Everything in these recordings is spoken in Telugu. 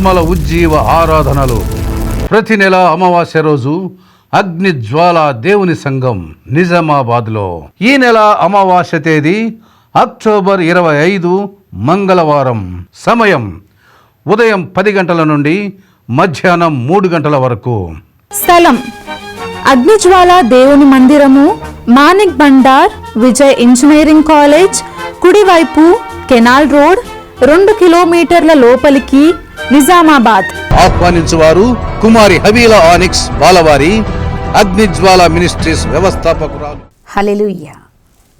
ఆత్మల ఉజ్జీవ ఆరాధనలు. ప్రతి నెల అమావాస్య రోజు అగ్ని జ్వాల దేవుని సంఘం నిజామాబాద్లో. ఈ నెల అమావాస్య తేదీ అక్టోబర్ ఇరవై ఐదు మంగళవారం. సమయం ఉదయం పది గంటల నుండి మధ్యాహ్నం మూడు గంటల వరకు. స్థలం అగ్నిజ్వాల దేవుని మందిరము మానిక్ బండార్ విజయ్ ఇంజనీరింగ్ కాలేజ్ కుడివైపు కెనాల్ రోడ్ రెండు కిలోమీటర్ల లోపలికి నిజామాబాద్. ఆహ్వానించువారు కుమారి హబీలా ఆనిక్స్ బాలవారి అగ్నిజ్వాల మినిస్ట్రీస్ వ్యవస్థాపకురాలు. హలెలుయ్య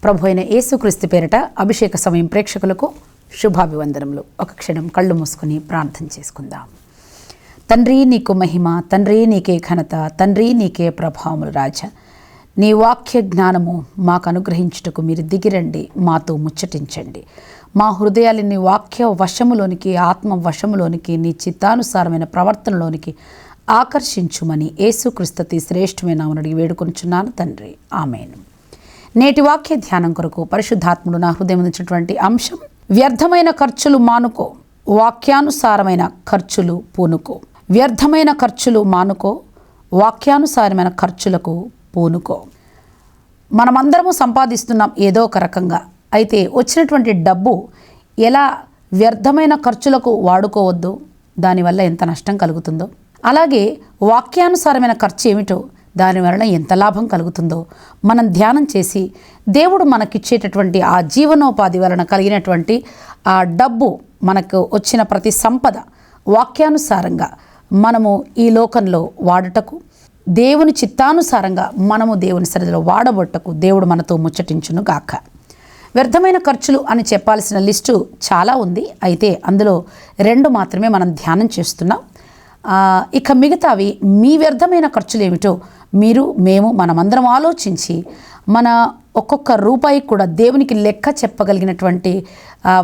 ప్రభు అయిన యేసుక్రీస్తు పేరిట అభిషేక సమయం ప్రేక్షకులకు శుభాభివందనములు. ఒక క్షణం కళ్ళు మూసుకుని ప్రార్థన చేసుకుందాం. తండ్రి నీకు మహిమ. తండ్రి నీకే ఘనత. తండ్రి నీకే ప్రభావములు రాజా. నీ వాక్య జ్ఞానము మాకు అనుగ్రహించుటకు మీరు దిగిరండి మాతో ముచ్చటించండి. మా హృదయాలు నీ వాక్య వశములోనికి ఆత్మ వశములోనికి నీ చిత్తానుసారమైన ప్రవర్తనలోనికి ఆకర్షించుమని ఏసుక్రీస్తుతి శ్రేష్టమైన నామని అడిగి వేడుకొనిచున్నాను తండ్రి. ఆమెను. నేటి వాక్య ధ్యానం కొరకు పరిశుద్ధాత్ముడు నా హృదయం ఉంచినటువంటి అంశం వ్యర్థమైన ఖర్చులు మానుకో వాక్యానుసారమైన ఖర్చులు పూనుకో. వ్యర్థమైన ఖర్చులు మానుకో వాక్యానుసారమైన ఖర్చులకు పూనుకో. మనమందరము సంపాదిస్తున్నాం ఏదో ఒక రకంగా. అయితే వచ్చినటువంటి డబ్బు ఎలా వ్యర్థమైన ఖర్చులకు వాడుకోవద్దు? దానివల్ల ఎంత నష్టం కలుగుతుందో? అలాగే వాక్యానుసారమైన ఖర్చు ఏమిటో? దాని వలన ఎంత లాభం కలుగుతుందో? మనం ధ్యానం చేసి దేవుడు మనకిచ్చేటటువంటి ఆ జీవనోపాధి వలన కలిగినటువంటి ఆ డబ్బు మనకు వచ్చిన ప్రతి సంపద వాక్యానుసారంగా మనము ఈ లోకంలో వాడుటకు దేవుని చిత్తానుసారంగా మనము దేవుని సరిధిలో వాడబొట్టకు దేవుడు మనతో ముచ్చటించును గాక వ్యర్థమైన ఖర్చులు అని చెప్పాల్సిన లిస్టు చాలా ఉంది. అయితే అందులో రెండు మాత్రమే మనం ధ్యానం చేస్తున్నాం. ఇక మిగతావి మీ వ్యర్థమైన ఖర్చులు ఏమిటో మీరు మేము మనమందరం ఆలోచించి మన ఒక్కొక్క రూపాయి కూడా దేవునికి లెక్క చెప్పగలిగినటువంటి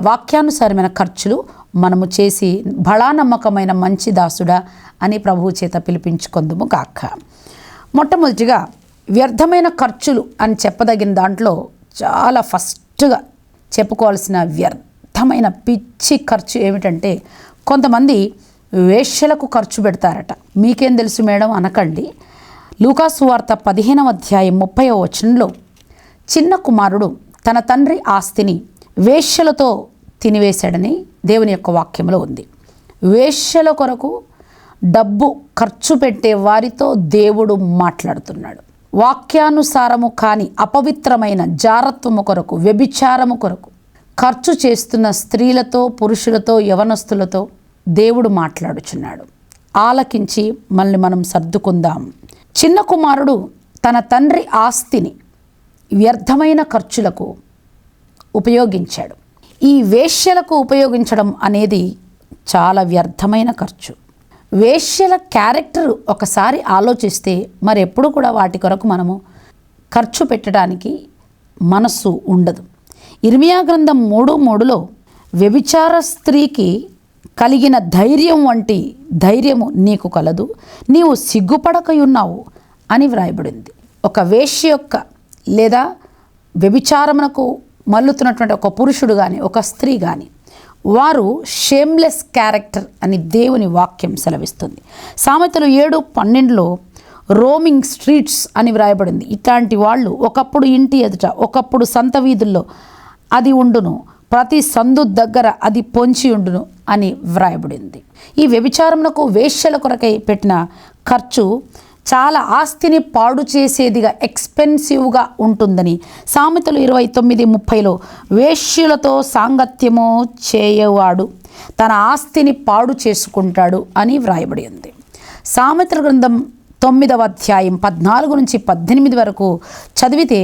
వాక్యానుసారమైన ఖర్చులు మనము చేసి బళానమ్మకమైన మంచి దాసుడా అని ప్రభువు చేత పిలిపించుకుందుము కాక మొట్టమొదటిగా వ్యర్థమైన ఖర్చులు అని చెప్పదగిన దాంట్లో చాలా ఫస్ట్ ఫస్ట్గా చెప్పుకోవాల్సిన వ్యర్థమైన పిచ్చి ఖర్చు ఏమిటంటే కొంతమంది వేశ్యలకు ఖర్చు పెడతారట. మీకేం తెలుసు మేడం అనకండి. లూకాసు వార్త పదిహేనవ అధ్యాయం ముప్పై వచనంలో చిన్న కుమారుడు తన తండ్రి ఆస్తిని వేశ్యలతో తినివేశాడని దేవుని యొక్క వాక్యంలో ఉంది. వేశ్యల కొరకు డబ్బు ఖర్చు పెట్టే వారితో దేవుడు మాట్లాడుతున్నాడు. వాక్యానుసారము కాని అపవిత్రమైన జారత్వము కొరకు వ్యభిచారము కొరకు ఖర్చు చేస్తున్న స్త్రీలతో పురుషులతో యవనస్తులతో దేవుడు మాట్లాడుచున్నాడు. ఆలకించి మళ్ళీ మనం సర్దుకుందాం. చిన్న కుమారుడు తన తండ్రి ఆస్తిని వ్యర్థమైన ఖర్చులకు ఉపయోగించాడు. ఈ వేశ్యలకు ఉపయోగించడం అనేది చాలా వ్యర్థమైన ఖర్చు. వేశ్యల క్యారెక్టర్ ఒకసారి ఆలోచిస్తే మరెప్పుడు కూడా వాటి కొరకు మనము ఖర్చు పెట్టడానికి మనస్సు ఉండదు. ఇర్మియా గ్రంథం మూడు మూడులో వ్యభిచార స్త్రీకి కలిగిన ధైర్యం వంటి ధైర్యము నీకు కలదు నీవు సిగ్గుపడకయున్నావు అని వ్రాయబడింది. ఒక వేశ్య యొక్క లేదా వ్యభిచారమునకు మల్లుతున్నటువంటి ఒక పురుషుడు కానీ ఒక స్త్రీ కానీ వారు షేమ్లెస్ క్యారెక్టర్ అని దేవుని వాక్యం సెలవిస్తుంది. సామెతలు ఏడు పన్నెండులో రోమింగ్ స్ట్రీట్స్ అని వ్రాయబడింది. ఇట్లాంటి వాళ్ళు ఒకప్పుడు ఇంటి ఎదుట ఒకప్పుడు సంత వీధుల్లో అది ఉండును ప్రతి సందు దగ్గర అది పొంచి ఉండును అని వ్రాయబడింది. ఈ వ్యభిచారమునకు వేశ్యల కొరకై పెట్టిన ఖర్చు చాలా ఆస్తిని పాడు చేసేదిగా ఎక్స్పెన్సివ్గా ఉంటుందని సామెతలు ఇరవై తొమ్మిది ముప్పైలో వేశ్యులతో సాంగత్యము చేయవాడు తన ఆస్తిని పాడు చేసుకుంటాడు అని వ్రాయబడి ఉంది. సామెతల గ్రంథం తొమ్మిదవ అధ్యాయం పద్నాలుగు నుంచి పద్దెనిమిది వరకు చదివితే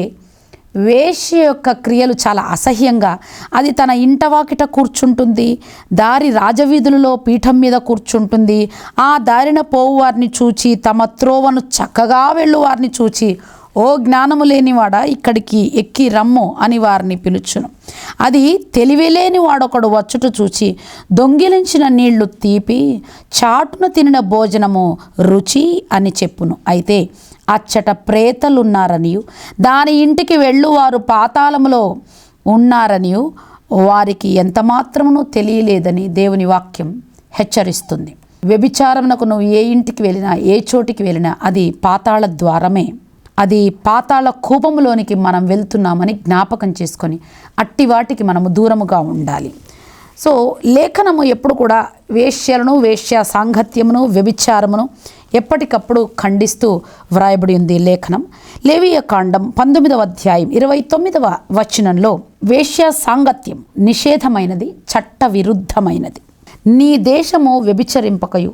వేశ్య యొక్క క్రియలు చాలా అసహ్యంగా అది తన ఇంటవాకిట కూర్చుంటుంది దారి రాజవీధులలో పీఠం మీద కూర్చుంటుంది ఆ దారిన పోవు వారిని చూచి తమ త్రోవను చక్కగా వెళ్ళు వారిని చూచి ఓ జ్ఞానము లేనివాడా ఇక్కడికి ఎక్కి రమ్ము అని వారిని పిలుచును. అది తెలివిలేని వాడొకడు వచ్చుట చూచి దొంగిలించిన నీళ్ళు తీపి చాటున తినిన భోజనము రుచి అని చెప్పును. అయితే అచ్చట ప్రేతలున్నారనియు. దాని ఇంటికి వెళ్ళు వారు పాతాళములో ఉన్నారనియు. వారికి ఎంత మాత్రమును తెలియలేదని దేవుని వాక్యం హెచ్చరిస్తుంది. వ్యభిచారమునకు నువ్వు ఏ ఇంటికి వెళ్ళినా ఏ చోటికి వెళ్ళినా అది పాతాళ ద్వారమే. అది పాతాళ కూపములోనికి మనం వెళ్తున్నామని జ్ఞాపకం చేసుకొని అట్టి వాటికి మనము దూరముగా ఉండాలి. సో లేఖనము ఎప్పుడు కూడా వేశ్యలను వేష్య సాంగత్యమును వ్యభిచారమును ఎప్పటికప్పుడు ఖండిస్తూ వ్రాయబడి ఉంది లేఖనం. లేవియ కాండం పంతొమ్మిదవ అధ్యాయం ఇరవై తొమ్మిదవ వచనంలో వేశ్య సాంగత్యం నిషేధమైనది చట్ట విరుద్ధమైనది నీ దేశము వ్యభిచరింపకయు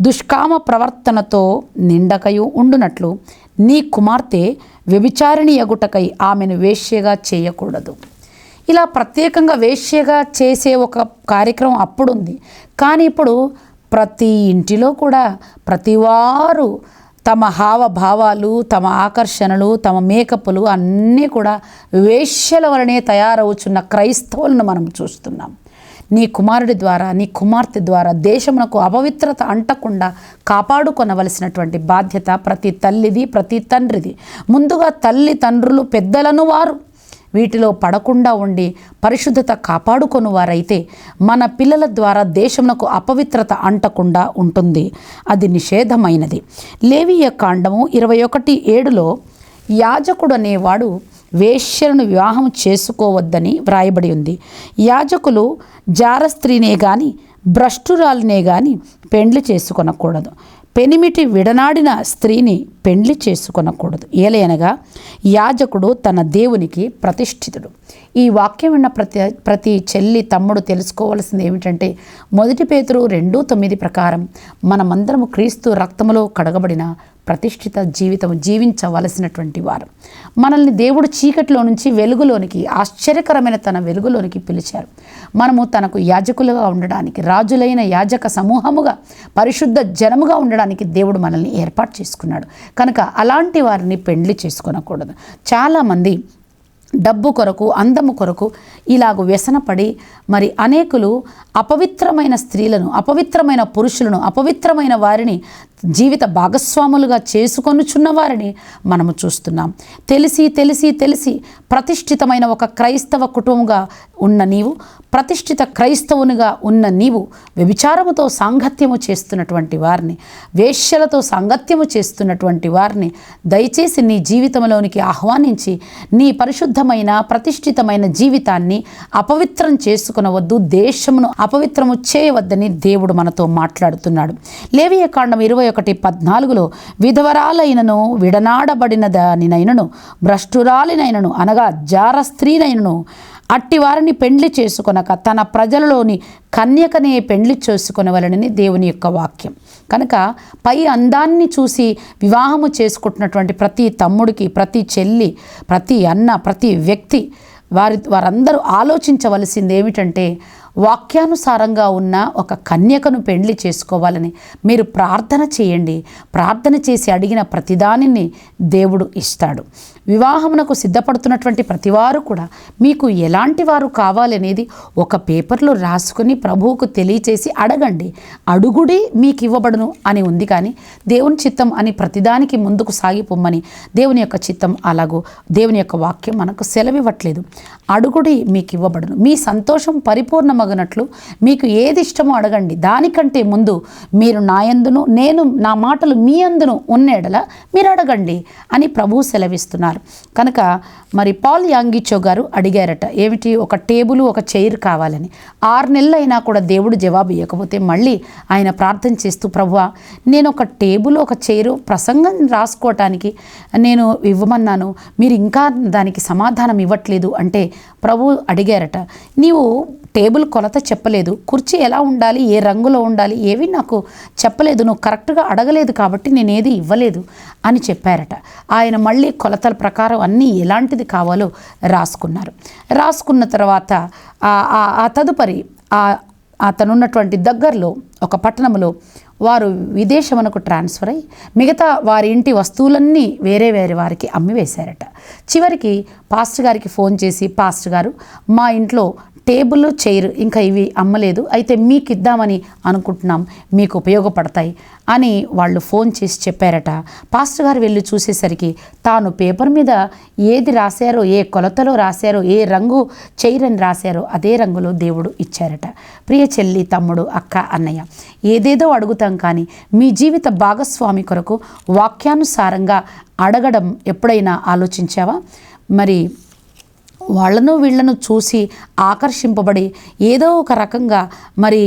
దుష్కామ ప్రవర్తనతో నిండకయు ఉండునట్లు నీ కుమార్తె వ్యభిచారిణి ఎగుటకై ఆమెను వేశ్యగా చేయకూడదు. ఇలా ప్రత్యేకంగా వేశ్యగా చేసే ఒక కార్యక్రమం అప్పుడు ఉంది కానీ ఇప్పుడు ప్రతి ఇంటిలో కూడా ప్రతివారు తమ హావభావాలు తమ ఆకర్షణలు తమ మేకప్లు అన్నీ కూడా వేశ్యల వలనే తయారవుతున్న క్రైస్తవులను మనం చూస్తున్నాం. నీ కుమారుడి ద్వారా నీ కుమార్తె ద్వారా దేశమునకు అపవిత్రత అంటకుండా కాపాడుకొనవలసినటువంటి బాధ్యత ప్రతి తల్లిది ప్రతి తండ్రిది. ముందుగా తల్లి తండ్రులు పెద్దలను వారు వీటిలో పడకుండా ఉండి పరిశుద్ధత కాపాడుకొని వారైతే మన పిల్లల ద్వారా దేశమునకు అపవిత్రత అంటకుండా ఉంటుంది. అది నిషేధమైనది. లేవియ కాండము ఇరవై ఒకటి ఏడులో యాజకుడు అనేవాడు వేశ్యలను వివాహం చేసుకోవద్దని వ్రాయబడి ఉంది. యాజకులు జార స్త్రీనే కానీ భ్రష్టురాలినే కానీ పెండ్లి చేసుకొనకూడదు. పెనిమిటి విడనాడిన స్త్రీని పెండ్లి చేసుకొనకూడదు. ఏలయనగా యాజకుడు తన దేవునికి ప్రతిష్ఠితుడు. ఈ వాక్యం విన్న ప్రతి ప్రతి చెల్లి తమ్ముడు తెలుసుకోవాల్సింది ఏమిటంటే మొదటి పేతురు రెండు తొమ్మిది ప్రకారం మనమందరము క్రీస్తు రక్తములో కడగబడిన ప్రతిష్ఠిత జీవితం జీవించవలసినటువంటి వారు. మనల్ని దేవుడు చీకటిలో నుంచి వెలుగులోనికి ఆశ్చర్యకరమైన తన వెలుగులోనికి పిలిచారు. మనము తనకు యాజకులుగా ఉండడానికి రాజులైన యాజక సమూహముగా పరిశుద్ధ జనముగా ఉండడానికి దేవుడు మనల్ని ఏర్పాటు చేసుకున్నాడు. కనుక అలాంటి వారిని పెండ్లి చేసుకునకూడదు. చాలామంది డబ్బు కొరకు అందము కొరకు ఇలాగ వ్యసనపడి మరి అనేకులు అపవిత్రమైన స్త్రీలను అపవిత్రమైన పురుషులను అపవిత్రమైన వారిని జీవిత భాగస్వాములుగా చేసుకొనుచున్న వారిని మనము చూస్తున్నాం. తెలిసి తెలిసి తెలిసి ప్రతిష్ఠితమైన ఒక క్రైస్తవ కుటుంబంగా ఉన్న నీవు ప్రతిష్ఠిత క్రైస్తవునిగా ఉన్న నీవు వ్యభిచారముతో సాంగత్యము చేస్తున్నటువంటి వారిని వేశ్యలతో సాంగత్యము చేస్తున్నటువంటి వారిని దయచేసి నీ జీవితంలోనికి ఆహ్వానించి నీ పరిశుద్ధమైన ప్రతిష్ఠితమైన జీవితాన్ని అపవిత్రం చేసుకునవద్దు దేశమును అపవిత్రము చేయవద్దని దేవుడు మనతో మాట్లాడుతున్నాడు. లేవియ కాండం ఇరవై ఒకటి పద్నాలుగులో విధవరాలైనను విడనాడబడిన దానినైనను భ్రష్టురాలినైనను అనగా జార స్త్రీనైనను అట్టి వారిని పెండ్లి చేసుకొనక తన ప్రజలలోని కన్యకనే పెండ్లి చేసుకునవలనని దేవుని యొక్క వాక్యం. కనుక పై అందాన్ని చూసి వివాహము చేసుకుంటున్నటువంటి ప్రతి తమ్ముడికి ప్రతి చెల్లి ప్రతి అన్న ప్రతి వ్యక్తి వారి వారందరూ ఆలోచించవలసింది ఏమిటంటే వాక్యానుసారంగా ఉన్న ఒక కన్యకను పెండ్లి చేసుకోవాలని మీరు ప్రార్థన చేయండి. ప్రార్థన చేసి అడిగిన ప్రతిదానిని దేవుడు ఇస్తాడు. వివాహమునకు సిద్ధపడుతున్నటువంటి ప్రతివారు కూడా మీకు ఎలాంటి వారు కావాలనేది ఒక పేపర్లో రాసుకుని ప్రభువుకు తెలియచేసి అడగండి. అడుగుడి మీకు ఇవ్వబడును అని ఉంది కానీ దేవుని చిత్తం అని ప్రతిదానికి ముందుకు సాగిపోమ్మని దేవుని యొక్క చిత్తం అలాగో దేవుని యొక్క వాక్యం మనకు సెలవివ్వట్లేదు. అడుగుడి మీకు ఇవ్వబడును. మీ సంతోషం పరిపూర్ణమగినట్లు మీకు ఏది ఇష్టమో అడగండి. దానికంటే ముందు మీరు నాయందును నేను నా మాటలు మీ అందును ఉన్నేడల మీరు అడగండి అని ప్రభువు సెలవిస్తున్నారు. కనుక మరి పాల్ యాంగిచో గారు అడిగారట ఏమిటి ఒక టేబుల్ ఒక చైర్ కావాలని? ఆరు నెలలు అయినా కూడా దేవుడు జవాబు ఇవ్వకపోతే మళ్ళీ ఆయన ప్రార్థన చేస్తూ ప్రభువా నేను ఒక టేబుల్ ఒక చైరు ప్రసంగం రాసుకోవటానికి నేను ఇవ్వమన్నాను. మీరు ఇంకా దానికి సమాధానం ఇవ్వట్లేదు. అంటే ప్రభు అడిగారట నీవు టేబుల్ కొలత చెప్పలేదు. కుర్చీ ఎలా ఉండాలి? ఏ రంగులో ఉండాలి? ఏవి నాకు చెప్పలేదు. నువ్వు కరెక్ట్గా అడగలేదు కాబట్టి నేనేది ఇవ్వలేదు అని చెప్పారట. ఆయన మళ్ళీ కొలతల ప్రకారం అన్నీ ఎలాంటిది కావాలో రాసుకున్నారు. రాసుకున్న తర్వాత ఆ- ఆ- తదుపరి అతనున్నటువంటి దగ్గరలో ఒక పట్టణంలో వారు విదేశమునకు ట్రాన్స్ఫర్ అయ్యి మిగతా వారి ఇంటి వస్తువులన్నీ వేరే వేరే వారికి అమ్మివేశారట. చివరికి పాస్టర్ గారికి ఫోన్ చేసి పాస్టర్ గారు మా ఇంట్లో టేబుల్ చైర్ ఇంకా ఇవి అమ్మలేదు. అయితే మీకు ఇద్దామని అనుకుంటున్నాం. మీకు ఉపయోగపడతాయి అని వాళ్ళు ఫోన్ చేసి చెప్పారట. పాస్టర్ గారు వెళ్ళి చూసేసరికి తాను పేపర్ మీద ఏది రాశారో ఏ కొలతలో రాశారో ఏ రంగు చైర్ అని రాశారో అదే రంగులో దేవుడు ఇచ్చారట. ప్రియ చెల్లి తమ్ముడు అక్క అన్నయ్య ఏదేదో అడుగుతాం కానీ మీ జీవిత భాగస్వామి కొరకు వాక్యానుసారంగా అడగడం ఎప్పుడైనా ఆలోచించావా? మరి వాళ్ళను వీళ్ళను చూసి ఆకర్షింపబడి ఏదో ఒక రకంగా మరి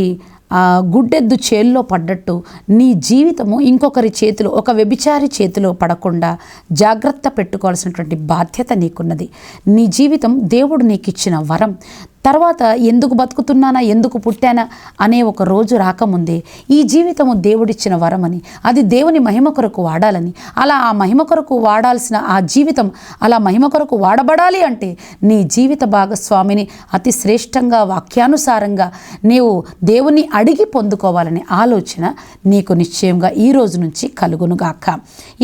గుడ్డెద్దు చేల్లో పడ్డట్టు నీ జీవితము ఇంకొకరి చేతిలో ఒక వ్యభిచారి చేతిలో పడకుండా జాగ్రత్త పెట్టుకోవాల్సినటువంటి బాధ్యత నీకున్నది. నీ జీవితం దేవుడు నీకు ఇచ్చిన వరం. తర్వాత ఎందుకు బతుకుతున్నానా ఎందుకు పుట్టానా అనే ఒక రోజు రాకముందే ఈ జీవితము దేవుడిచ్చిన వరమని అది దేవుని మహిమ కొరకు వాడాలని అలా ఆ మహిమ కొరకు వాడాల్సిన ఆ జీవితం అలా మహిమ కొరకు వాడబడాలి అంటే నీ జీవిత భాగస్వామిని అతి శ్రేష్టంగా వాక్యానుసారంగా నీవు దేవుని అడిగి పొందుకోవాలనే ఆలోచన నీకు నిశ్చయంగా ఈ రోజు నుంచి కలుగునుగాక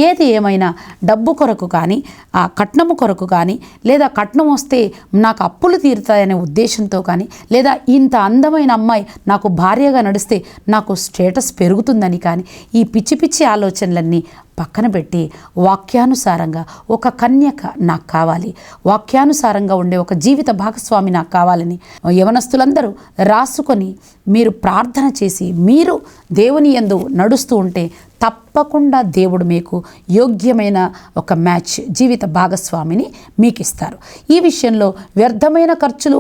ఏది ఏమైనా డబ్బు కొరకు కానీ ఆ కట్నము కొరకు కానీ లేదా కట్నం వస్తే నాకు అప్పులు తీరుతాయనే ఉద్దేశం ఉద్దేశంతో కానీ లేదా ఇంత అందమైన అమ్మాయి నాకు భార్యగా నడిస్తే నాకు స్టేటస్ పెరుగుతుందని కానీ ఈ పిచ్చి పిచ్చి ఆలోచనలన్నీ పక్కన పెట్టి వాక్యానుసారంగా ఒక కన్యక నాకు కావాలి. వాక్యానుసారంగా ఉండే ఒక జీవిత భాగస్వామి నాకు కావాలని యవనస్తులందరూ రాసుకొని మీరు ప్రార్థన చేసి మీరు దేవుని యందు నడుస్తూ ఉంటే తప్పకుండా దేవుడు మీకు యోగ్యమైన ఒక మ్యాచ్ జీవిత భాగస్వామిని మీకు ఇస్తారు ఈ విషయంలో వ్యర్థమైన ఖర్చులు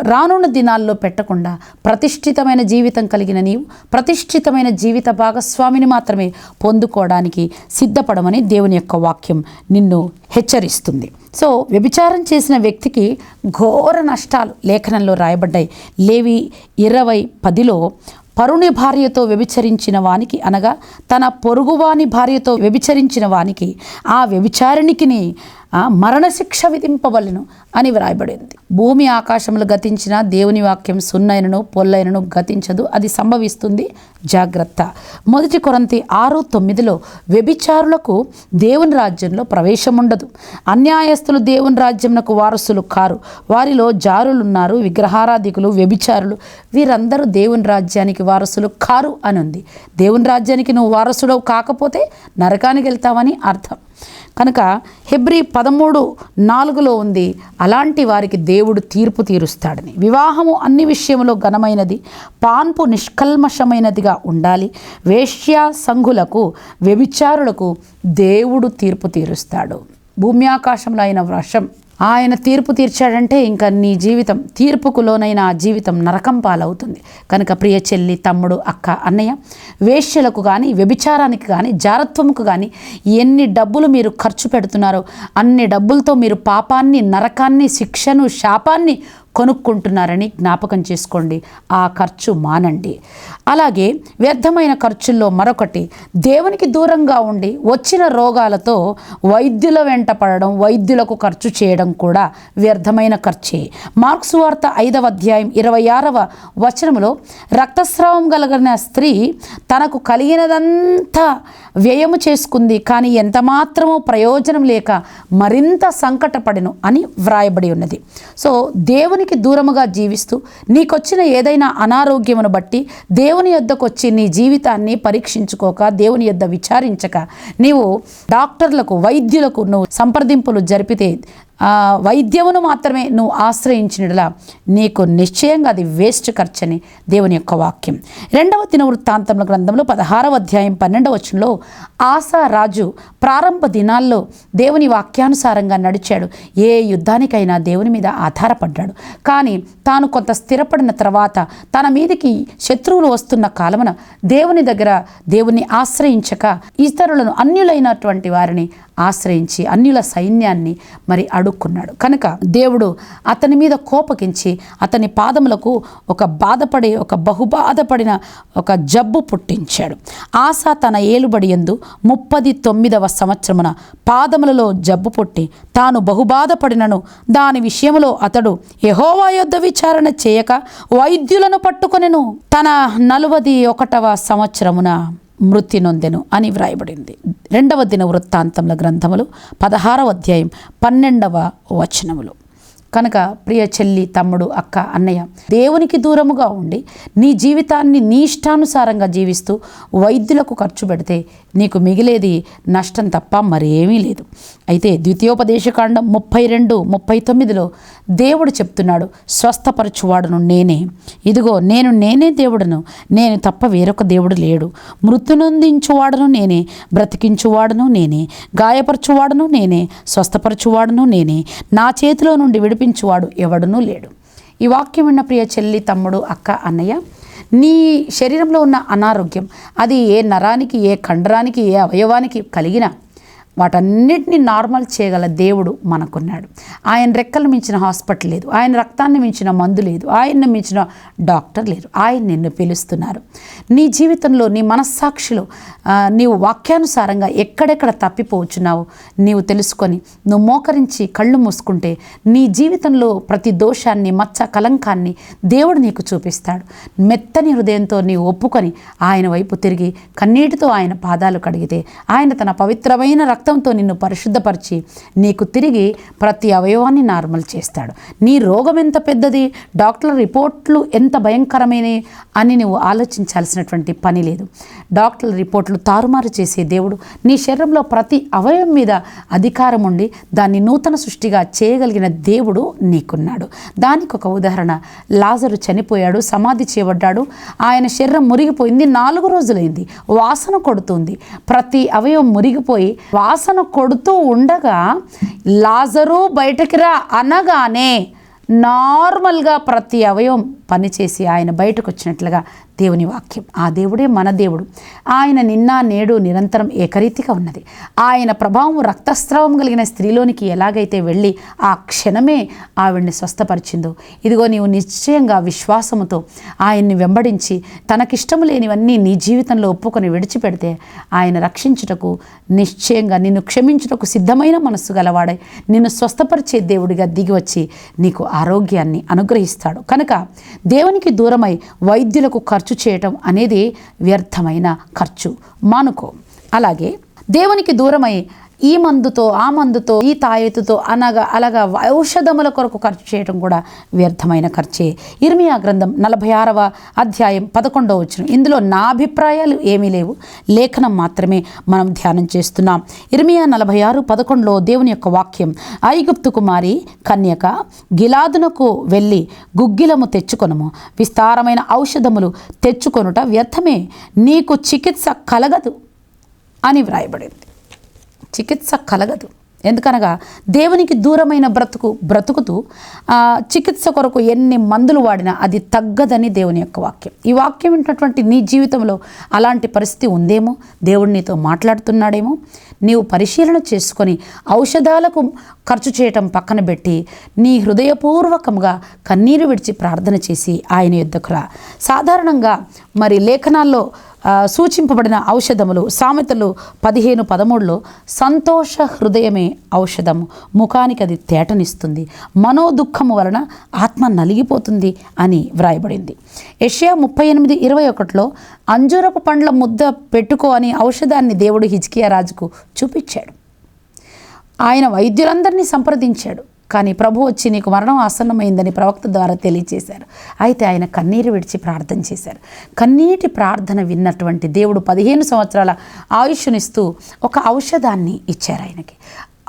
రానున్న దినాల్లో పెట్టకుండా ప్రతిష్ఠితమైన జీవితం కలిగిన నీవు ప్రతిష్ఠితమైన జీవిత భాగస్వామిని మాత్రమే పొందుకోవడానికి సిద్ధపడమని దేవుని యొక్క వాక్యం నిన్ను హెచ్చరిస్తుంది. సో వ్యభిచారం చేసిన వ్యక్తికి ఘోర నష్టాలు లేఖనంలో రాయబడ్డాయి. లేవి ఇరవై పదిలో పరుని భార్యతో వ్యభిచరించిన వానికి అనగా తన పొరుగువాని భార్యతో వ్యభిచరించిన వానికి ఆ వ్యభిచారిణికిని మరణశిక్ష విధింపవలను అని వ్రాయబడింది. భూమి ఆకాశములు గతించిన దేవుని వాక్యం సున్నైనను పొల్లైనను గతించదు. అది సంభవిస్తుంది. జాగ్రత్త. మొదటి కొరంతి ఆరు తొమ్మిదిలో వ్యభిచారులకు దేవుని రాజ్యంలో ప్రవేశం ఉండదు అన్యాయస్తులు దేవుని రాజ్యంనకు వారసులు కారు. వారిలో జారులున్నారు విగ్రహారాధికులు వ్యభిచారులు. వీరందరూ దేవుని రాజ్యానికి వారసులు కారు అని ఉంది దేవుని రాజ్యానికి నువ్వు వారసుడవు కాకపోతే నరకానికి వెళ్తావని అర్థం. కనుక హెబ్రి పదమూడు నాలుగులో ఉంది అలాంటి వారికి దేవుడు తీర్పు తీరుస్తాడని. వివాహము అన్ని విషయంలో ఘనమైనది పాన్పు నిష్కల్మషమైనదిగా ఉండాలి. వేష్య సంఘులకు వ్యభిచారులకు దేవుడు తీర్పు తీరుస్తాడు. భూమి ఆకాశంలో అయిన వర్షం ఆయన తీర్పు తీర్చాడంటే ఇంకా నీ జీవితం తీర్పుకు లోనైన ఆ జీవితం నరకం పాలవుతుంది. కనుక ప్రియ చెల్లి తమ్ముడు అక్క అన్నయ్య వేష్యలకు కానీ వ్యభిచారానికి కానీ జారత్వముకు కానీ ఎన్ని డబ్బులు మీరు ఖర్చు పెడుతున్నారో అన్ని డబ్బులతో మీరు పాపాన్ని నరకాన్ని శిక్షను శాపాన్ని కొనుక్కుంటున్నారని జ్ఞాపకం చేసుకోండి. ఆ ఖర్చు మానండి. అలాగే వ్యర్థమైన ఖర్చుల్లో మరొకటి దేవునికి దూరంగా ఉండి వచ్చిన రోగాలతో వైద్యుల వెంట పడడం వైద్యులకు ఖర్చు చేయడం కూడా వ్యర్థమైన ఖర్చే. మార్క్స్ వార్త ఐదవ అధ్యాయం ఇరవై ఆరవ వచనంలో రక్తస్రావం కలిగిన స్త్రీ తనకు కలిగినదంతా వ్యయము చేసుకుంది కానీ ఎంత మాత్రమూ ప్రయోజనం లేక మరింత సంకటపడెను అని వ్రాయబడి ఉన్నది. సో దేవుని దేవునికి దూరముగా జీవిస్తూ నీకొచ్చిన ఏదైనా అనారోగ్యమును బట్టి దేవుని యొద్దకు వచ్చి నీ జీవితాన్ని పరీక్షించుకోక దేవుని యొద్ద విచారించక నీవు డాక్టర్లకు వైద్యులకు నువ్వు సంప్రదింపులు జరిపితే వైద్యమును మాత్రమే నువ్వు ఆశ్రయించినలా నీకు నిశ్చయంగా అది వేస్ట్ ఖర్చని దేవుని యొక్క వాక్యం. రెండవ దిన వృత్తాంతముల గ్రంథంలో పదహారవ అధ్యాయం పన్నెండవ వచనంలో రాజు ప్రారంభ దినాల్లో దేవుని వాక్యానుసారంగా నడిచాడు. ఏ యుద్ధానికైనా దేవుని మీద ఆధారపడ్డాడు. కానీ తాను కొంత స్థిరపడిన తర్వాత తన మీదికి శత్రువులు వస్తున్న కాలమున దేవుని దగ్గర దేవుని ఆశ్రయించక ఇతరులను అన్యులైనటువంటి వారిని ఆశ్రయించి అన్యుల సైన్యాన్ని మరి అడుక్కున్నాడు. కనుక దేవుడు అతని మీద కోపగించి అతని పాదములకు ఒక బాధపడి ఒక బహుబాధపడిన ఒక జబ్బు పుట్టించాడు. ఆశ తన ఏలుబడి ఎందు ముప్పది తొమ్మిదవ సంవత్సరమున పాదములలో జబ్బు పుట్టి తాను బహుబాధపడినను దాని విషయంలో అతడు యహోవా యొద్ద విచారణ చేయక వైద్యులను పట్టుకొనెను. తన నలువది ఒకటవ సంవత్సరమున మృతి నొందెను అని వ్రాయబడింది. రెండవ దిన వృత్తాంతముల గ్రంథములు పదహారవ అధ్యాయం పన్నెండవ వచనములు. కనుక ప్రియ చెల్లి తమ్ముడు అక్క అన్నయ్య దేవునికి దూరముగా ఉండి నీ జీవితాన్ని నీ ఇష్టానుసారంగా జీవిస్తూ వైద్యులకు ఖర్చు పెడితే నీకు మిగిలేది నష్టం తప్ప మరేమీ లేదు. అయితే ద్వితీయోపదేశకాండం ముప్పై రెండు ముప్పై తొమ్మిదిలో దేవుడు చెప్తున్నాడు స్వస్థపరచువాడును నేనే. ఇదిగో నేను నేనే దేవుడును. నేను తప్ప వేరొక దేవుడు లేడు. మృతునందించువాడును నేనే బ్రతికించువాడును నేనే. గాయపరచువాడును నేనే స్వస్థపరచువాడును నేనే. నా చేతిలో నుండి విడిపించువాడు ఎవడునూ లేడు. ఈ వాక్యం విన్న ప్రియ చెల్లి తమ్ముడు అక్క అన్నయ్య నీ శరీరంలో ఉన్న అనారోగ్యం అది ఏ నరానికి ఏ కండరానికి ఏ అవయవానికి కలిగినా వాటన్నిటిని నార్మల్ చేయగల దేవుడు మనకున్నాడు. ఆయన రెక్కలు మించిన హాస్పిటల్ లేదు. ఆయన రక్తాన్ని మించిన మందు లేదు. ఆయన్ని మించిన డాక్టర్ లేరు ఆయన నిన్ను పిలుస్తున్నారు. నీ జీవితంలో నీ మనస్సాక్షిలో నీవు వాక్యానుసారంగా ఎక్కడెక్కడ తప్పిపోవచ్చున్నావు నీవు తెలుసుకొని నువ్వు మోకరించి కళ్ళు మూసుకుంటే నీ జీవితంలో ప్రతి దోషాన్ని మచ్చ కలంకాన్ని దేవుడు నీకు చూపిస్తాడు. మెత్తని హృదయంతో నీవు ఒప్పుకొని ఆయన వైపు తిరిగి కన్నీటితో ఆయన పాదాలు కడిగితే ఆయన తన పవిత్రమైన రక్తంతో నిన్ను పరిశుద్ధపరిచి నీకు తిరిగి ప్రతి అవయవాన్ని నార్మల్ చేస్తాడు. నీ రోగం ఎంత పెద్దది? డాక్టర్ రిపోర్ట్లు ఎంత భయంకరమైనవి అని నువ్వు ఆలోచించాల్సినటువంటి పని లేదు. డాక్టర్ల రిపోర్ట్లు తారుమారు చేసే దేవుడు నీ శరీరంలో ప్రతి అవయవం మీద అధికారం ఉండి దాన్ని నూతన సృష్టిగా చేయగలిగిన దేవుడు నీకున్నాడు. దానికి ఒక ఉదాహరణ. లాజరు చనిపోయాడు సమాధి చేయబడ్డాడు. ఆయన శరీరం మురిగిపోయింది నాలుగు రోజులైంది. వాసన కొడుతుంది. ప్రతి అవయవం మురిగిపోయి వాసన కొడుతూ ఉండగా లాజరు బయటకి రా అనగానే నార్మల్గా ప్రతి అవయవం పనిచేసి ఆయన బయటకు వచ్చినట్లుగా దేవుని వాక్యం. ఆ దేవుడే మన దేవుడు. ఆయన నిన్న నేడు నిరంతరం ఏకరీతిగా ఉన్నది. ఆయన ప్రభావం రక్తస్రావం కలిగిన స్త్రీలోనికి ఎలాగైతే వెళ్ళి ఆ క్షణమే ఆవిడ్ని స్వస్థపరిచిందో ఇదిగో నీవు నిశ్చయంగా విశ్వాసముతో ఆయన్ని వెంబడించి తనకిష్టము లేనివన్నీ నీ జీవితంలో ఒప్పుకొని విడిచిపెడితే ఆయన రక్షించుటకు నిశ్చయంగా నిన్ను క్షమించుటకు సిద్ధమైన మనస్సు గలవాడై నిన్ను స్వస్థపరిచే దేవుడిగా దిగి వచ్చి నీకు ఆరోగ్యాన్ని అనుగ్రహిస్తాడు. కనుక దేవునికి దూరమై వైద్యులకు ఖర్చు ఖర్చు చేయటం అనేది వ్యర్థమైన ఖర్చు. మానుకో. అలాగే దేవునికి దూరమై ఈ మందుతో ఆ మందుతో ఈ తాయెత్తుతో అనగా అలాగా ఔషధముల కొరకు ఖర్చు చేయడం కూడా వ్యర్థమైన ఖర్చే. ఇర్మియా గ్రంథం నలభై ఆరవ అధ్యాయం పదకొండవ వచ్చిన ఇందులో నా అభిప్రాయాలు ఏమీ లేవు. లేఖనం మాత్రమే మనం ధ్యానం చేస్తున్నాం. ఇర్మియా నలభై ఆరు పదకొండులో దేవుని యొక్క వాక్యం ఐగుప్తు కుమారి కన్యక గిలాదునకు వెళ్ళి గుగ్గిలము తెచ్చుకొనము. విస్తారమైన ఔషధములు తెచ్చుకొనుట వ్యర్థమే. నీకు చికిత్స కలగదు అని వ్రాయబడింది. చికిత్స కలగదు. ఎందుకనగా దేవునికి దూరమైన బ్రతుకు బ్రతుకుతూ చికిత్స కొరకు ఎన్ని మందులు వాడినా అది తగ్గదని దేవుని యొక్క వాక్యం. ఈ వాక్యం వింటున్నటువంటి నీ జీవితంలో అలాంటి పరిస్థితి ఉందేమో? దేవుడు నీతో మాట్లాడుతున్నాడేమో? నీవు పరిశీలన చేసుకొని ఔషధాలకు ఖర్చు చేయటం పక్కన పెట్టి నీ హృదయపూర్వకంగా కన్నీరు విడిచి ప్రార్థన చేసి ఆయన యుద్ధకురా. సాధారణంగా మరి లేఖనాల్లో సూచింపబడిన ఔషధములు సామెతలు పదిహేను పదమూడులో సంతోష హృదయమే ఔషధము. ముఖానికి అది తేటనిస్తుంది. మనోదుఖము వలన ఆత్మ నలిగిపోతుంది అని వ్రాయబడింది. ఏషియా ముప్పై ఎనిమిది ఇరవై ఒకటిలో అంజూరపు పండ్ల ముద్ద పెట్టుకో అని ఔషధాన్ని దేవుడు హిజ్కియా రాజుకు చూపించాడు. ఆయన వైద్యులందరినీ సంప్రదించాడు. కానీ ప్రభు వచ్చి నీకు మరణం ఆసన్నమైందని ప్రవక్త ద్వారా తెలియచేశారు. అయితే ఆయన కన్నీరు విడిచి ప్రార్థన చేశారు. కన్నీటి ప్రార్థన విన్నటువంటి దేవుడు పదిహేను సంవత్సరాల ఆయుష్నిస్తూ ఒక ఔషధాన్ని ఇచ్చారు ఆయనకి.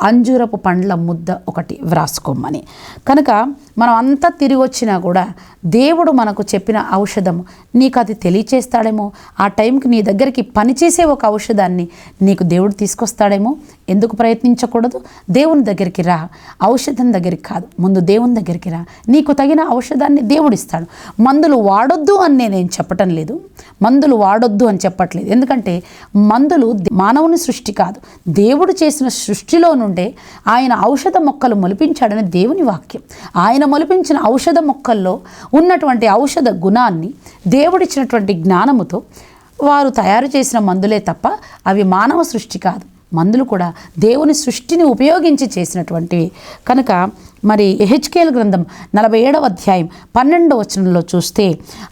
అంజూరపు పండ్ల ముద్ద ఒకటి వ్రాసుకోమని. కనుక మనం అంతా తిరిగి వచ్చినా కూడా దేవుడు మనకు చెప్పిన ఔషధం నీకు అది తెలియచేస్తాడేమో. ఆ టైంకి నీ దగ్గరికి పనిచేసే ఒక ఔషధాన్ని నీకు దేవుడు తీసుకొస్తాడేమో. ఎందుకు ప్రయత్నించకూడదు? దేవుని దగ్గరికి రా. ఔషధం దగ్గరికి కాదు. ముందు దేవుని దగ్గరికి రా. నీకు తగిన ఔషధాన్ని దేవుడు ఇస్తాడు. మందులు వాడొద్దు అని నేనేం చెప్పటం లేదు. మందులు వాడొద్దు అని చెప్పట్లేదు. ఎందుకంటే మందులు మానవుని సృష్టి కాదు. దేవుడు చేసిన సృష్టిలో నుండే ఆయన ఔషధ మొక్కలు మొలిపించాడని దేవుని వాక్యం. ఆయన మొలిపించిన ఔషధ మొక్కల్లో ఉన్నటువంటి ఔషధ గుణాన్ని దేవుడిచ్చినటువంటి జ్ఞానముతో వారు తయారు చేసిన మందులే తప్ప అవి మానవ సృష్టి కాదు. మందులు కూడా దేవుని సృష్టిని ఉపయోగించి చేసినటువంటివి. కనుక మరి ఎహెచ్కేల్ గ్రంథం నలభై ఏడవ అధ్యాయం పన్నెండవ వచనంలో చూస్తే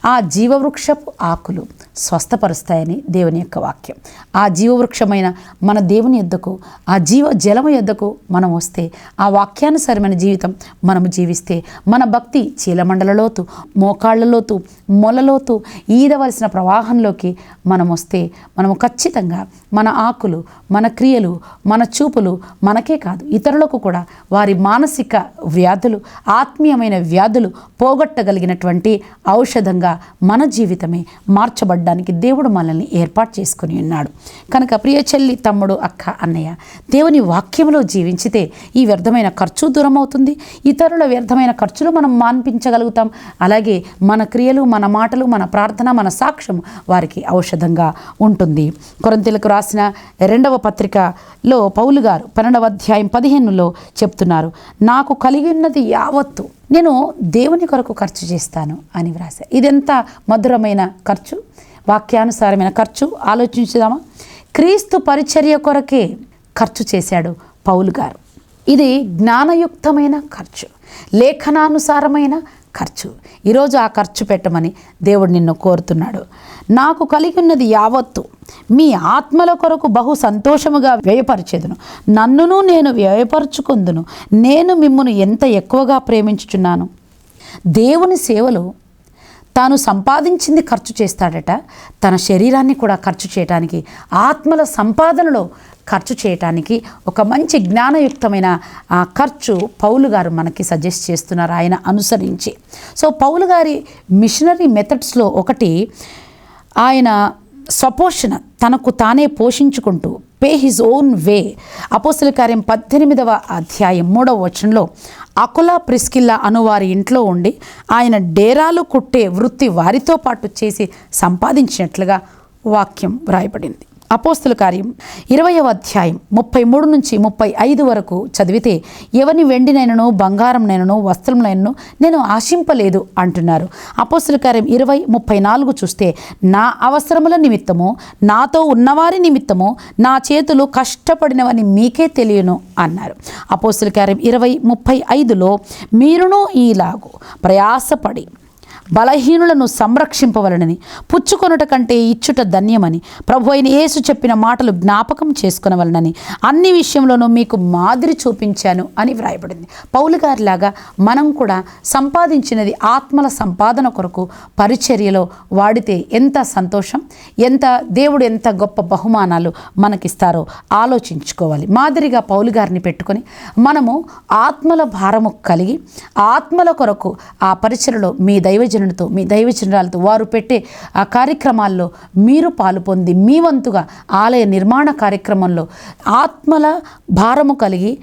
ఆ జీవవృక్షపు ఆకులు స్వస్థపరుస్తాయని దేవుని యొక్క వాక్యం. ఆ జీవవృక్షమైన మన దేవుని యొద్దకు ఆ జీవ జలము యొద్దకు మనం వస్తే ఆ వాక్యానుసారమైన జీవితం మనము జీవిస్తే మన భక్తి చీలమండలలోతు మోకాళ్ళలోతు మొలలోతు ఈదవలసిన ప్రవాహంలోకి మనం వస్తే మనము ఖచ్చితంగా మన ఆకులు మన క్రియలు మన చూపులు మనకే కాదు ఇతరులకు కూడా వారి మానసిక వ్యాధులు ఆత్మీయమైన వ్యాధులు పోగొట్టగలిగినటువంటి ఔషధంగా మన జీవితమే మార్చబడ్డ మార్చబడ్డానికి దేవుడు మనల్ని ఏర్పాటు చేసుకుని ఉన్నాడు. కనుక ప్రియ చెల్లి తమ్ముడు అక్క అన్నయ్య దేవుని వాక్యంలో జీవించితే ఈ వ్యర్థమైన ఖర్చు దూరం అవుతుంది ఇతరుల వ్యర్థమైన ఖర్చులు మనం మాన్పించగలుగుతాం. అలాగే మన క్రియలు మన మాటలు మన ప్రార్థన మన సాక్ష్యం వారికి ఔషధంగా ఉంటుంది. కొరంతీలకు రాసిన రెండవ పత్రికలో పౌలు గారు పన్నెండవ అధ్యాయం పదిహేనులో చెప్తున్నారు నాకు కలిగి ఉన్నది యావత్తు నేను దేవుని కొరకు ఖర్చు చేస్తాను అని వ్రాసా ఇదెంత మధురమైన ఖర్చు? వాక్యానుసారమైన ఖర్చు ఆలోచించుదామా? క్రీస్తు పరిచర్య కొరకే ఖర్చు చేశాడు పౌలు గారు. ఇది జ్ఞానయుక్తమైన ఖర్చు లేఖనానుసారమైన ఖర్చు. ఈరోజు ఆ ఖర్చు పెట్టమని దేవుడు నిన్ను కోరుతున్నాడు. నాకు కలిగి ఉన్నది యావత్తు మీ ఆత్మల కొరకు బహు సంతోషముగా వ్యయపరిచేదును. నన్నును నేను వ్యయపరుచుకుందును. నేను మిమ్మును ఎంత ఎక్కువగా ప్రేమించుచున్నాను? దేవుని సేవలు తాను సంపాదించింది ఖర్చు చేస్తాడట. తన శరీరాన్ని కూడా ఖర్చు చేయటానికి ఆత్మల సంపాదనలో ఖర్చు చేయటానికి ఒక మంచి జ్ఞానయుక్తమైన ఆ ఖర్చు పౌలు గారు మనకి సజెస్ట్ చేస్తున్నారు ఆయన అనుసరించి. సో పౌలు గారి మిషనరీ మెథడ్స్లో ఒకటి ఆయన స్వపోషణ తనకు తానే పోషించుకుంటూ పే హిజ్ ఓన్ వే అపోస్తుల కార్యం పద్దెనిమిదవ అధ్యాయం మూడవ వచనంలో అకులా ప్రిస్కిల్లా అనువారి ఇంట్లో ఉండి ఆయన డేరాలు కుట్టే వృత్తి వారితో పాటు చేసి సంపాదించినట్లుగా వాక్యం వ్రాయబడింది. అపోస్తుల కార్యం ఇరవయవ అధ్యాయం ముప్పై మూడు నుంచి ముప్పై ఐదు వరకు చదివితే ఎవని వెండినైనను బంగారంనైనను వస్త్రంనైనను నేను ఆశింపలేదు అంటున్నారు. అపోస్తుల కార్యం ఇరవై ముప్పై నాలుగు చూస్తే నా అవసరముల నిమిత్తము నాతో ఉన్నవారి నిమిత్తము నా చేతులు కష్టపడినవని మీకే తెలియను అన్నారు. అపోస్తుల కార్యం ఇరవై ముప్పై ఐదులో మీరును ఈలాగు ప్రయాసపడి బలహీనులను సంరక్షింపవలనని పుచ్చుకొనుట కంటే ఇచ్చుట ధన్యమని ప్రభు అయిన యేసు చెప్పిన మాటలు జ్ఞాపకం చేసుకునవలనని అన్ని విషయంలోనూ మీకు మాదిరి చూపించాను అని వ్రాయబడింది. పౌలు గారిలాగా మనం కూడా సంపాదించినది ఆత్మల సంపాదన కొరకు పరిచర్యలో వాడితే ఎంత సంతోషం ఎంత దేవుడు ఎంత గొప్ప బహుమానాలు మనకిస్తారో ఆలోచించుకోవాలి. మాదిరిగా పౌలు గారిని పెట్టుకొని మనము ఆత్మల భారము కలిగి ఆత్మల కొరకు ఆ పరిచయలో మీ దైవజ దైవజనులతో మీ దైవజనురాలతో వారు పెట్టే ఆ కార్యక్రమాల్లో మీరు పాలు పొంది మీ వంతుగా ఆలయ నిర్మాణ కార్యక్రమంలో ఆత్మల భారము కలిగి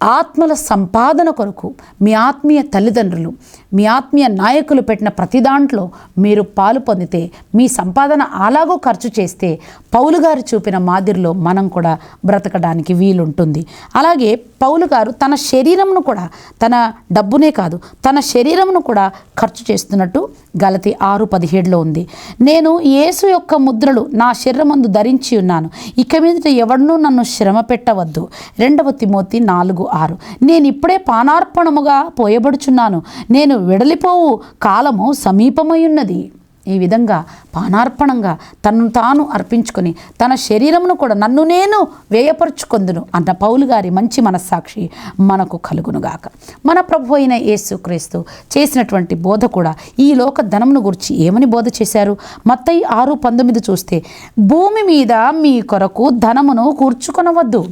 ఆత్మల సంపాదన కొరకు మీ ఆత్మీయ తల్లిదండ్రులు మీ ఆత్మీయ నాయకులు పెట్టిన ప్రతి దాంట్లో మీరు పాలు పొందితే మీ సంపాదన అలాగో ఖర్చు చేస్తే పౌలు గారు చూపిన మాదిరిలో మనం కూడా బ్రతకడానికి వీలుంటుంది. అలాగే పౌలు గారు తన శరీరంను కూడా తన డబ్బునే కాదు తన శరీరంను కూడా ఖర్చు చేస్తున్నట్టు గలతి ఆరు పదిహేడులో ఉంది. నేను యేసు యొక్క ముద్రలు నా శరీరమందు ధరించి ఉన్నాను. ఇక మీదట ఎవడనూ నన్ను శ్రమ పెట్టవద్దు. రెండవ తిమోతి నాలుగు ఆరు. నేను ఇప్పుడే పానార్పణముగా పోయబడుచున్నాను. నేను వెడలిపోవు కాలము సమీపమయున్నది. ఈ విధంగా పానార్పణంగా తనను తాను అర్పించుకొని తన శరీరమును కూడా నన్ను నేను వ్యయపరుచుకొందును అన్న పౌలు గారి మంచి మనస్సాక్షి మనకు కలుగునుగాక. మన ప్రభు అయిన యేసుక్రీస్తు చేసినటువంటి బోధ కూడా ఈ లోక ధనమును గురించి ఏమని బోధ చేశారు? మత్తయి ఆరు పంతొమ్మిది చూస్తే భూమి మీద మీ కొరకు ధనమును కూర్చుకొనవద్దు.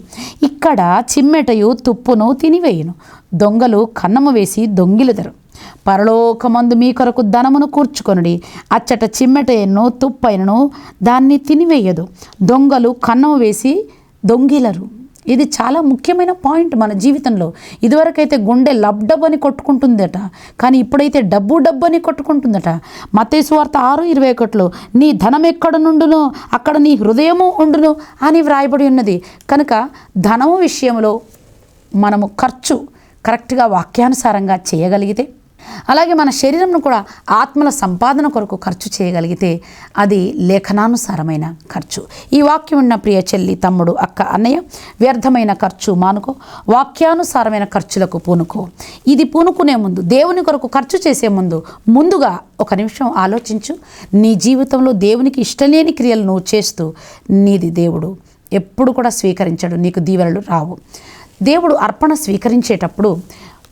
ఇక్కడ చిమ్మెటయు తుప్పును తినివేయును. దొంగలు కన్నము వేసి దొంగిలుదరు. పరలోకమందు మీ కొరకు ధనమును కూర్చుకొనుడి. అచ్చట చిమ్మెటయను తుప్పైనను దాన్ని తినివేయదు. దొంగలు కన్నము వేసి దొంగిలరు. ఇది చాలా ముఖ్యమైన పాయింట్ మన జీవితంలో. ఇదివరకైతే గుండె లబ్డబ్ అని కొట్టుకుంటుందట. కానీ ఇప్పుడైతే డబ్బు డబ్బు అని కొట్టుకుంటుందట. మత్తయి వార్త ఆరు ఇరవై ఒకటిలో నీ ధనం ఎక్కడ నుండునో అక్కడ నీ హృదయము ఉండును అని వ్రాయబడి ఉన్నది. కనుక ధనము విషయంలో మనము ఖర్చు కరెక్ట్గా వాక్యానుసారంగా చేయగలిగితే అలాగే మన శరీరంను కూడా ఆత్మల సంపాదన కొరకు ఖర్చు చేయగలిగితే అది లేఖనానుసారమైన ఖర్చు. ఈ వాక్యం ఉన్న ప్రియ చెల్లి తమ్ముడు అక్క అన్నయ్య వ్యర్థమైన ఖర్చు మానుకో వాక్యానుసారమైన ఖర్చులకు పూనుకో. ఇది పూనుకునే ముందు దేవుని కొరకు ఖర్చు చేసే ముందు ముందుగా ఒక నిమిషం ఆలోచించు. నీ జీవితంలో దేవునికి ఇష్టలేని క్రియలు నువ్వు చేస్తూ నీది దేవుడు. ఎప్పుడు కూడా స్వీకరించడు నీకు దీవెనలు రావు. దేవుడు అర్పణ స్వీకరించేటప్పుడు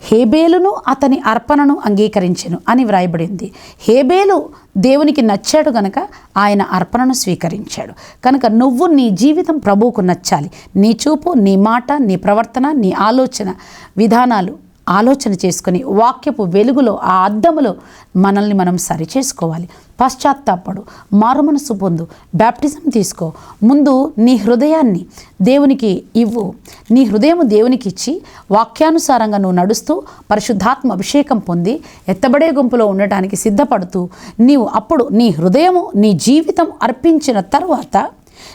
హేబేలును అతని అర్పణను అంగీకరించెను అని వ్రాయబడింది. హేబేలు దేవునికి నచ్చాడు గనక ఆయన అర్పణను స్వీకరించాడు. కనుక నువ్వు నీ జీవితం ప్రభువుకు నచ్చాలి. నీ చూపు నీ మాట నీ ప్రవర్తన నీ ఆలోచన విధానాలు ఆలోచన చేసుకొని వాక్యపు వెలుగులో ఆ అద్దములో మనల్ని మనం సరిచేసుకోవాలి. పశ్చాత్తాపడు మారుమనసు పొందు బ్యాప్టిజం తీసుకో. ముందు నీ హృదయాన్ని దేవునికి ఇవ్వు. నీ హృదయం దేవునికి ఇచ్చి వాక్యానుసారంగా నువ్వు నడుస్తూ పరిశుద్ధాత్మ అభిషేకం పొంది ఎత్తబడే గుంపులో ఉండటానికి సిద్ధపడుతూ నీవు అప్పుడు నీ హృదయము నీ జీవితం అర్పించిన తర్వాత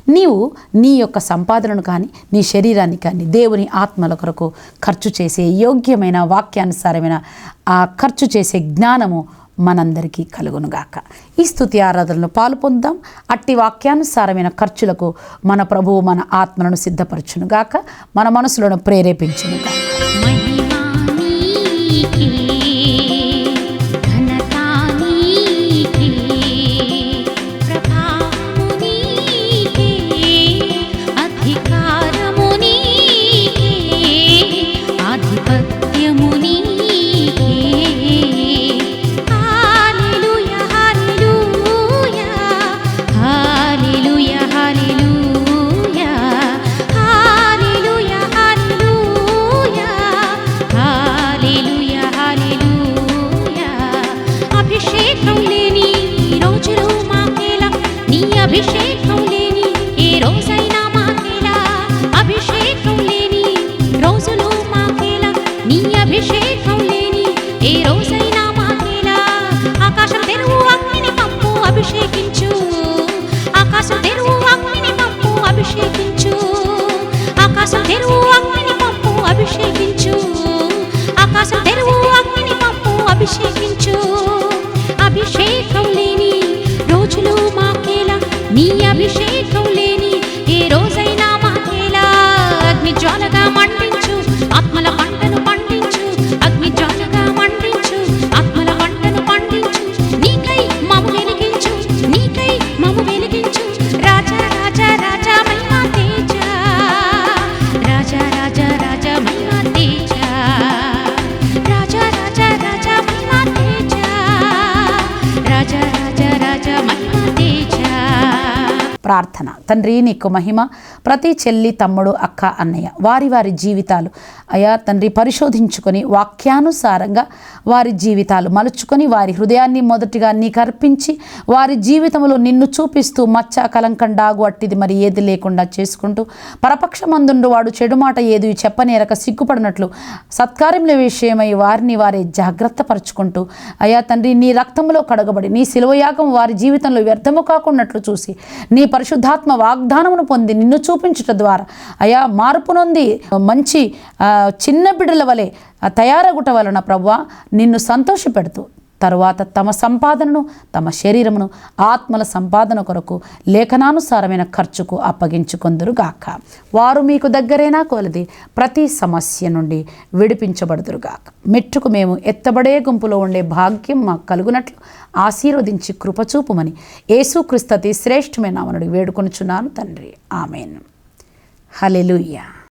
నీవు నీ యొక్క సంపాదనను కానీ నీ శరీరాన్ని కానీ దేవుని ఆత్మల కొరకు ఖర్చు చేసే యోగ్యమైన వాక్యానుసారమైన ఆ ఖర్చు చేసే జ్ఞానము మనందరికీ కలుగునుగాక. ఈ స్థుతి ఆరాధనలో పాలు పొందాం అట్టి వాక్యానుసారమైన ఖర్చులకు మన ప్రభువు మన ఆత్మలను సిద్ధపరచునుగాక. మన మనసులను ప్రేరేపించునుగాక. తెరువు అగ్ని పంపు అభిషేకించు. ఆకాశం తెరువు అగ్ని పంపు అభిషేకించు. అభిషేకం లేని రోజులు మాకేలా నీ అభిషేకం ప్రార్థన. తండ్రి నీకు మహిమ ప్రతి చెల్లి తమ్ముడు అక్క అన్నయ్య వారి వారి జీవితాలు. అయా తండ్రి పరిశోధించుకొని వాక్యానుసారంగా వారి జీవితాలు మలుచుకొని వారి హృదయాన్ని మొదటిగా నీకు అర్పించి వారి జీవితంలో నిన్ను చూపిస్తూ మచ్చ కలంకం డాగు అట్టిది మరి ఏది లేకుండా చేసుకుంటూ పరపక్షమందుండు వాడు చెడు మాట ఏది చెప్పనేరక సిగ్గుపడినట్లు సత్కార్యముల విషయమై వారిని వారే జాగ్రత్త పరుచుకుంటూ అయా తండ్రి నీ రక్తంలో కడగబడి నీ శిలువయాగం వారి జీవితంలో వ్యర్థము కాకున్నట్లు చూసి నీ పరిశుద్ధాత్మ వాగ్దానమును పొంది నిన్ను చూ చూపించుట ద్వారా. అయా మార్పు నొంది మంచి చిన్న బిడ్డల వలె తయారగుట వలన ప్రభు నిన్ను సంతోషపెడుతూ తరువాత తమ సంపాదనను తమ శరీరమును ఆత్మల సంపాదన కొరకు లేఖనానుసారమైన ఖర్చుకు అప్పగించుకొందురుగాక. వారు మీకు దగ్గరైనా కొలది ప్రతి సమస్య నుండి విడిపించబడుదురుగాక. మెట్టుకు మేము ఎత్తబడే గుంపులో ఉండే భాగ్యం మాకు కలుగునట్లు ఆశీర్వదించి కృపచూపుమని యేసుక్రీస్తతి శ్రేష్టమైన నామనుడి వేడుకొనుచున్నాను తండ్రి. ఆమెను. హలెలుయ్యా